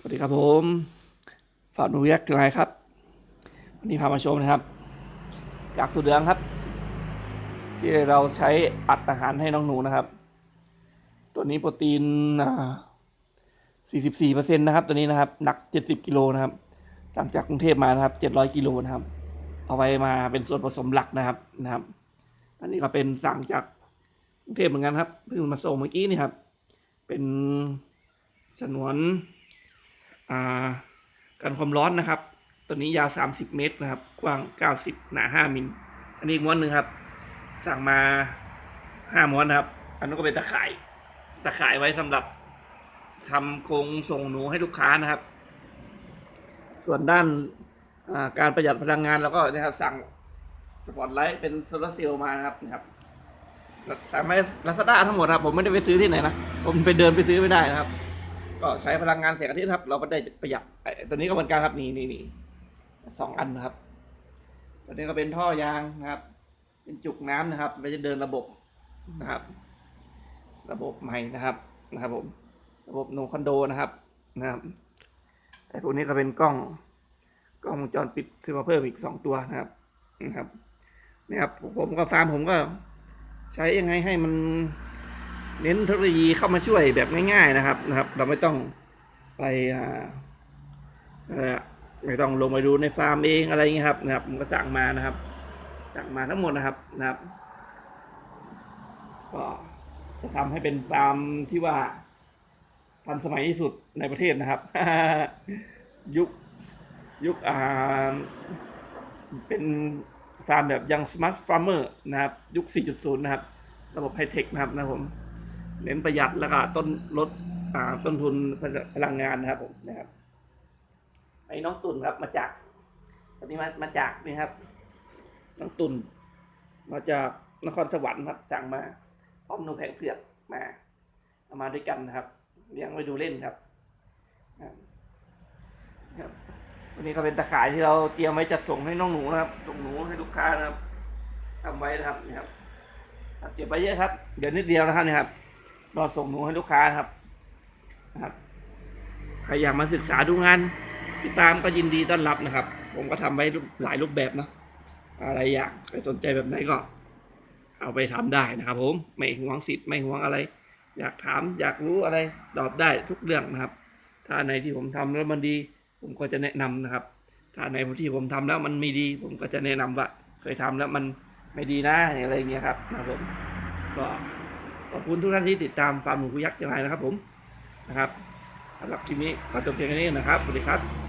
สวัสดีครับผมฝากหนูยักษ์ไลครับ วันนี้พามาชมนะครับจากตัวเดืองครับ ที่เราใช้อัดอาหารให้น้องหนูนะครับ ตัวนี้โปรตีนอ่า44%นะครับ ตัวนี้นะครับหนัก 70กิโลนะครับสั่งจากกรุงเทพมานะครับ 700กิโลนะครับ เอาไว้มาเป็นส่วนผสมหลักนะครับนะครับ อันนี้ก็เป็นสั่งจากกรุงเทพเหมือนกันครับเพิ่งมาส่งเมื่อกี้นี่ครับ เป็นฉนวน กันความร้อนนะครับตัวนี้ยาว 30 เมตรนะครับ กว้าง 90 หนา 5 มิล อันนี้อีกม้วนหนึ่งครับ สั่งมา 5 ม้วนครับ อันนั้นก็เป็นตะข่าย ตะข่ายไว้สำหรับทำกรงส่งหนูให้ลูกค้านะครับ ส่วนด้านาการประหยัดพลังงานเราก็นะครับ สั่งสปอตไลท์เป็นโซลาร์เซลล์มานะครับนะครับสั่งมาลาซาด้าทั้งหมดครับ ผมไม่ได้ไปซื้อที่ไหนนะ ผมไปเดินไปซื้อไม่ได้นะครับ ก็ใช้พลังงานแสงอาทิตย์ครับ เราก็ได้ประหยัดตัวนี้ก็เหมือนกันครับนี่นี่นี่สองอันนะครับตัวนี้ก็เป็นท่อยางนะครับ เป็นจุกน้ำนะครับไม่จะเดินระบบนะครับ ระบบใหม่นะครับนะครับ ผม ระบบโนคอนโดนะครับนะครับไอ้พวกนี้ก็เป็นกล้องกล้องวงจรปิดซื้อมาเพิ่มอีกสองตัวนะครับนะครับนะครับผมก็ฟาร์มผมก็ ใช้ยังไงให้มัน เน้นเทคโนโลยีเข้ามาช่วยแบบง่าย ๆนะครับนะครับ เราไม่ต้องไปอ่าไม่ต้องลงไปดูในฟาร์มเองอะไรอย่างเงี้ยครับนะครับผมก็สั่งมานะครับ สั่งมาทั้งหมดนะครับนะครับก็จะทำให้เป็นฟาร์มที่ว่าทันสมัยที่สุดในประเทศนะครับ ยุคยุคอ่าเป็นฟาร์มแบบยังสมาร์ทฟาร์มเมอร์นะครับ ยุค 4.0 นะครับ ระบบไฮเทคนะครับนะผม เน้นประหยัดแล้วก็ต้นลดต้นทุนพลังงานนะครับผมนะครับไอ้น้องตุ่นครับมาจากตอนนี้มามาจากนี่ครับ น้องตุ่นมาจากนครสวรรค์ครับสั่งมาพร้อมนูแผงเผือกมาเอามาด้วยกันนะครับเลี้ยงไว้ดูเล่นครับครับวันนี้ก็เป็นตะข่ายที่เราเตรียมไว้จัดส่งให้น้องหนูนะครับส่งหนูให้ลูกค้านะครับทำไว้นะครับนี่ครับครับเก็บไว้เยอะครับ เดี๋ยวนิดเดียวนะครับนี่ครับ รอส่งหนูให้ลูกค้าครับนะครับใครอยากมาศึกษาดูงานที่ฟามก็ยินดีต้อนรับนะครับ ผมก็ทำไว้หลายรูปแบบนะอะไรอยากใครสนใจแบบไหนก็ เอาไปทำได้นะครับ ผมไม่ห่วงสิทธิ์ไม่ห่วงอะไร อยากถามอยากรู้อะไรตอบได้ทุกเรื่องนะครับ ถ้าในที่ผมทำแล้วมันดี ผมก็จะแนะนำนะครับ ถ้าในที่ผมทำแล้วมันไม่ดี ผมก็จะแนะนำว่า เคยทำแล้วมันไม่ดีนะอะไรเงี้ยครับนะครับผมก็ ขอบคุณทุกท่านที่ติดตามฟาร์มหมูคุยักษ์ยังไงนะครับผมนะครับสำหรับคลิปนี้ขอจบเพียงแค่นี้นะครับสวัสดีครับ